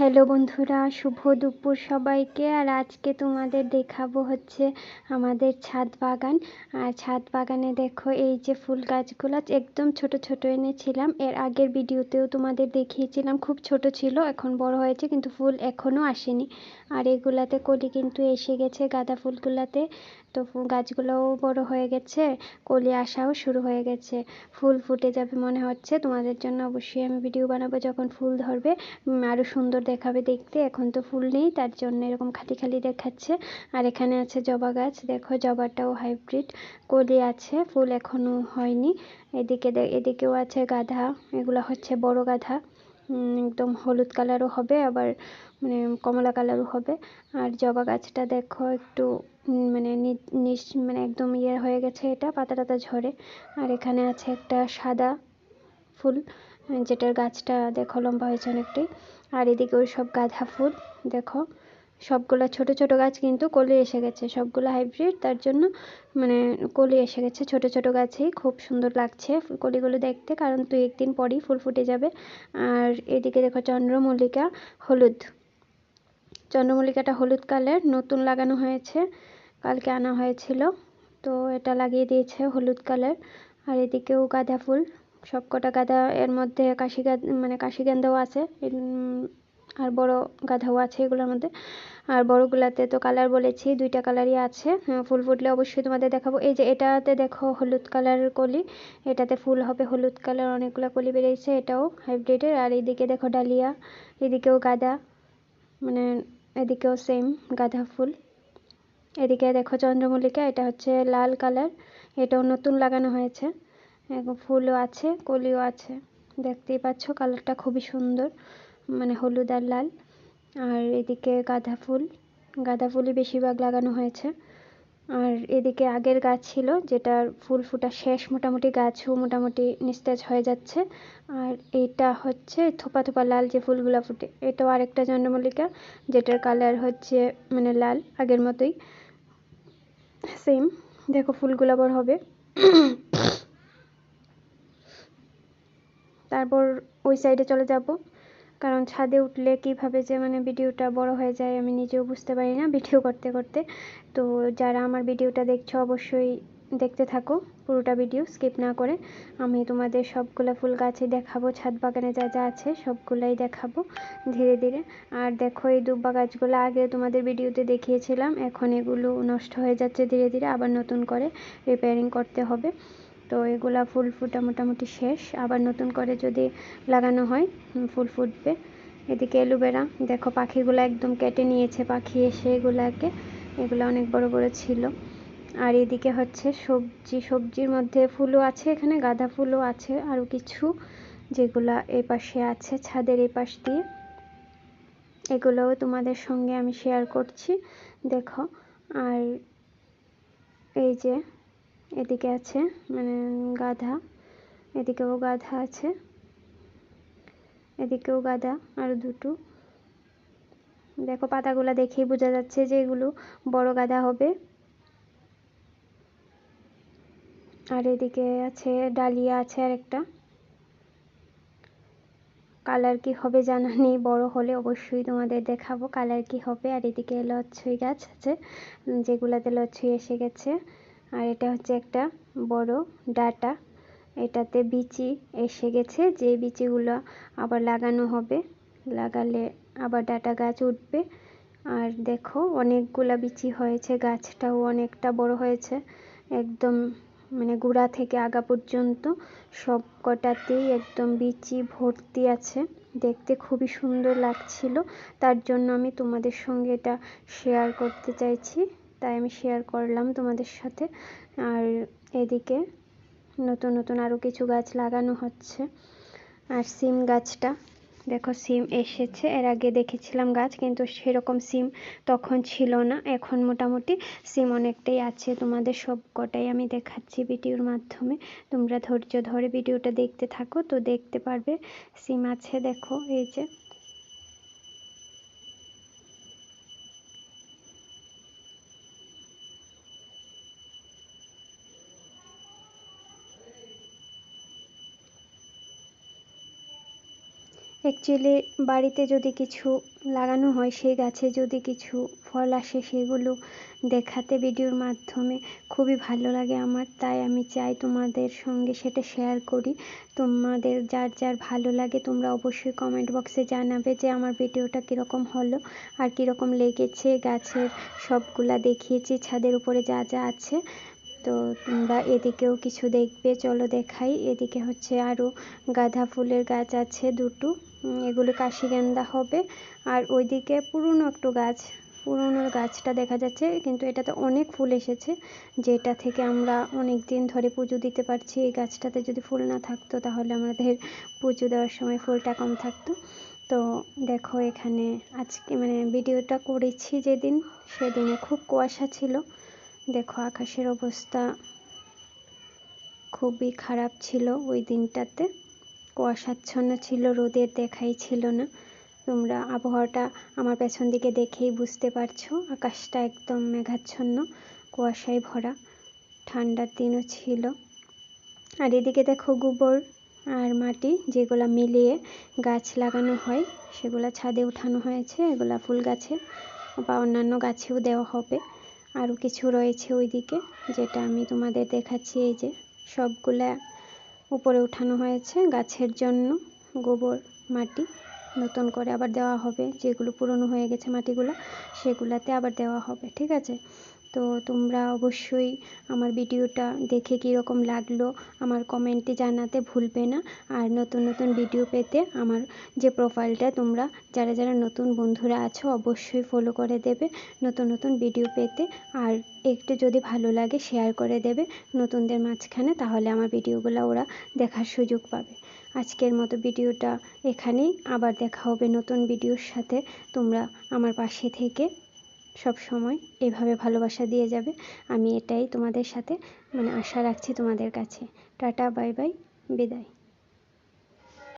Hello বন্ধুরা, শুভ দুপুর সবাইকে। আর আজকে তোমাদের দেখাবো হচ্ছে আমাদের ছাদ বাগান। আর ছাদ বাগানে দেখো এই যে ফুল গাছগুলো, একদম ছোট ছোট এনেছিলাম। এর আগের ভিডিওতেও তোমাদের দেখিয়েছিলাম, খুব ছোট ছিল, এখন বড় হয়েছে, কিন্তু ফুল এখনও আসেনি। আর এগুলাতে কলি কিন্তু এসে গেছে গাঁদা ফুলগুলাতে। তো গাছগুলোও বড় হয়ে গেছে, কলি আসাও শুরু হয়ে গেছে। ফুল ফুটে যাবে মনে হচ্ছে। তোমাদের জন্য অবশ্যই আমি ভিডিও বানাবো যখন ফুল ধরবে আরও সুন্দর দেখাবে দেখতে, এখন তো ফুল নেই, তার জন্য এরকম খালি খালি দেখাচ্ছে। আর এখানে আছে জবা গাছ, দেখো জবাটাও হাইব্রিড কলি আছে, ফুল এখনও হয়নি। এদিকে এদিকেও আছে গাধা, এগুলো হচ্ছে বড় গাধা। একদম হলুদ কালারও হবে, আবার মানে কমলা কালারও হবে। আর জবা গাছটা দেখো একটু মানে নিচ মানে একদম ইয়ে হয়ে গেছে এটা, পাতা টাতা ঝরে। আর এখানে আছে একটা সাদা ফুল। যেটার গাছটা দেখো লম্বা হয়েছে অনেকটাই। আর এদিকে ওই সব গাঁদা ফুল, দেখো। সবগুলো ছোট ছোট গাছ কিন্তু কলি এসে গেছে। সবগুলো হাইব্রিড, তার জন্য মানে কলি এসে গেছে। ছোট ছোট গাছেই খুব সুন্দর লাগছে কলিগুলো দেখতে, কারণ তুই একদিন পরই ফুল ফুটে যাবে। আর এদিকে দেখো চন্দ্রমল্লিকা হলুদ। চন্দ্রমল্লিকাটা হলুদ কালার, নতুন লাগানো হয়েছে, কালকে আনা হয়েছিল। তো এটা লাগিয়ে দিয়েছে হলুদ কালার। আর এদিকেও গাঁদা ফুল। সব কটা গাঁদা এর মধ্যে কাশি গাঁদা মানে কাশি গেন্দাও আছে আর বড় গাঁদাও আছে এগুলোর মধ্যে। আর বড়গুলাতে তো কালার বলেছি দুইটা কালারই আছে। হ্যাঁ, ফুল ফুটলে অবশ্যই তোমাদের দেখাবো। এই যে এটাতে দেখো হলুদ কালারের কলি এটাতে ফুল হবে হলুদ কালার অনেকগুলো কলি বেরিয়েছে এটাও হাইব্রিডের আর এইদিকে দেখো ডালিয়া এদিকেও গাঁদা মানে এদিকেও সেম গাঁদা ফুল। এদিকে দেখো চন্দ্রমল্লিকা এটা হচ্ছে লাল কালার এটাও নতুন লাগানো হয়েছে। ফুলও আছে, কলিও আছে। দেখতেই পাচ্ছ কালারটা খুবই সুন্দর মানে হলুদ আর লাল। আর এদিকে গাঁদা ফুল, গাঁদা ফুলই বেশিরভাগ লাগানো হয়েছে। আর এদিকে আগের গাছ ছিল, যেটার ফুল ফুটা শেষ মোটামুটি গাছও মোটামুটি নিস্তেজ হয়ে যাচ্ছে। আর এইটা হচ্ছে থোপা থোপা লাল যে ফুলগুলো ফুটে, এটাও আরেকটা চন্দ্রমল্লিকা যেটার কালার হচ্ছে মানে লাল, আগের মতোই। সেম, দেখো ফুলগুলো আবার হবে। তারপর ওই সাইডে চলে যাব। কারণ ছাদে উঠলে কীভাবে যে মানে ভিডিওটা বড় হয়ে যায় আমি নিজেও বুঝতে পারি না ভিডিও করতে করতে। তো যারা আমার ভিডিওটা দেখছ অবশ্যই দেখতে থাকো, পুরোটা ভিডিও স্কিপ না করে। আমি তোমাদের সবগুলো ফুল গাছে দেখাবো, ছাদ বাগানে যা যা আছে সবগুলাই দেখাবো ধীরে ধীরে। আর দেখো এই দুব্বা গাছগুলো আগে তোমাদের ভিডিওতে দেখিয়েছিলাম, এখন এগুলো নষ্ট হয়ে যাচ্ছে ধীরে ধীরে, আবার নতুন করে রিপেয়ারিং করতে হবে। তো এগুলা ফুল ফুটা মোটামুটি শেষ। আবার নতুন করে যদি লাগানো হয় ফুল ফুটবে। এদিকে অ্যালোভেরা, দেখো পাখিগুলো একদম কেটে নিয়েছে, পাখি এসে এগুলাকে, এগুলো অনেক বড় বড় ছিল। আর এদিকে হচ্ছে সবজি, সবজির মধ্যে ফুলও আছে এখানে, গাঁদা ফুলও আছে, আরও কিছু যেগুলা এই পাশে আছে ছাদের এই পাশ দিয়ে। এগুলোও তোমাদের সঙ্গে আমি শেয়ার করছি, দেখো। আর এই যে এদিকে আছে মানে গাধা। এদিকেও গাধা আছে, এদিকেও গাধা আর দুটো। দেখো পাতাগুলা দেখেই বোঝা যাচ্ছে যে এগুলো বড় গাধা হবে। আর এদিকে আছে, ডালিয়া আছে আর একটা কালার কি হবে জানা নেই, বড় হলে অবশ্যই তোমাদের দেখাবো কালার কি হবে। আর এদিকে লচ্ছই গাছ আছে, যেগুলাতে লচ্ছই এসে গেছে। আর এটা হচ্ছে একটা বড় ডাটা। এটাতে বিচি এসে গেছে, যে বিচিগুলো আবার লাগানো হবে। লাগালে আবার ডাটা গাছ উঠবে। আর দেখো, অনেকগুলা বিচি হয়েছে, গাছটাও অনেকটা বড় হয়েছে। একদম মানে গোড়া থেকে আগা পর্যন্ত সব কটাতেই একদম বিচি ভর্তি আছে। দেখতে খুবই সুন্দর লাগছিল। তার জন্য আমি তোমাদের সঙ্গে এটা শেয়ার করতে চাইছি। তাই আমি শেয়ার করলাম তোমাদের সাথে। আর এদিকে নতুন নতুন আরও কিছু গাছ লাগানো হচ্ছে। আর সিম গাছটা, দেখো সিম এসেছে। এর আগে দেখেছিলাম গাছ, কিন্তু সেরকম সিম তখন ছিল না। এখন মোটামুটি সিম অনেকটাই আছে। তোমাদের সব কটাই আমি দেখাচ্ছি ভিডিওর মাধ্যমে। তোমরা ধৈর্য ধরে ভিডিওটা দেখতে থাকো। তো দেখতে পারবে, সিম আছে, দেখো, এই যে। অ্যাকচুয়ালি বাড়িতে যদি কিছু লাগানো হয়, সেই গাছে যদি কিছু ফল আসে, সেগুলো দেখাতে ভিডিওর মাধ্যমে খুবই ভালো লাগে আমার। তাই আমি চাই তোমাদের সঙ্গে সেটা শেয়ার করি। তোমাদের যার যার ভালো লাগে, তোমরা অবশ্যই কমেন্ট বক্সে জানাবে যে আমার ভিডিওটা কীরকম হলো আর কীরকম লেগেছে গাছের সবগুলা দেখিয়েছি, ছাদের উপরে যা যা আছে। তো তোমরা এদিকেও কিছু দেখবে, চলো দেখাই। এদিকে হচ্ছে আরও গাঁদা ফুলের গাছ আছে দুটো এগুলো কাশিগেন্দা হবে। আর ওইদিকে পুরনো একটু গাছ, পুরনো গাছটা দেখা যাচ্ছে, কিন্তু এটাতে অনেক ফুল এসেছে, যেটা থেকে আমরা অনেক দিন ধরে পুজো দিতে পারছি। এই গাছটাতে যদি ফুল না থাকতো, তাহলে আমাদের পুজো দেওয়ার সময় ফুলটা কম থাকতো। তো দেখো এখানে আজকে মানে ভিডিওটা করেছি যেদিন, সেদিনে খুব কুয়াশা ছিল। দেখো, আকাশের অবস্থা খুবই খারাপ ছিল ওই দিনটাতে। কুয়াশাচ্ছন্ন ছিল, রোদের দেখাই ছিল না। তোমরা আবহাওয়াটা আমার পেছন দিকে দেখেই বুঝতে পারছ, আকাশটা একদম মেঘাচ্ছন্ন, কুয়াশায় ভরা, ঠান্ডার দিনও ছিল। আর এদিকে দেখো গোবর আর মাটি, যেগুলো মিলিয়ে গাছ লাগানো হয়, সেগুলো ছাদে উঠানো হয়েছে, এগুলা ফুল গাছে বা অন্যান্য গাছেও দেওয়া হবে। আরও কিছু রয়েছে ওইদিকে, যেটা আমি তোমাদের দেখাচ্ছি, এই যে সবগুলা উপরে উঠানো হয়েছে গাছের জন্য, গোবর, মাটি। নতুন করে আবার দেওয়া হবে, যেগুলো পুরনো হয়ে গেছে মাটিগুলো, সেগুলাতে আবার দেওয়া হবে, ঠিক আছে? তো তোমরা অবশ্যই আমার ভিডিওটা দেখে কীরকম লাগল আমার কমেন্টে জানাতে ভুলবে না। আর নতুন নতুন ভিডিও পেতে আমার যে প্রোফাইলটা তোমরা যারা যারা নতুন বন্ধুরা আছো অবশ্যই ফলো করে দেবে নতুন নতুন ভিডিও পেতে। আর একটু যদি ভালো লাগে শেয়ার করে দেবে নতুনদের মাঝখানে তাহলে আমার ভিডিওগুলো ওরা দেখার সুযোগ পাবে। আজকের মতো ভিডিওটা এখানেই। আবার দেখা হবে নতুন ভিডিওর সাথে। তোমরা আমার পাশে থেকে সব সময় এভাবে ভালোবাসা দিয়ে যাবে। আমি এটাই তোমাদের সাথে মানে আশা রাখছি তোমাদের কাছে। টাটা, বাই বাই, বিদায়।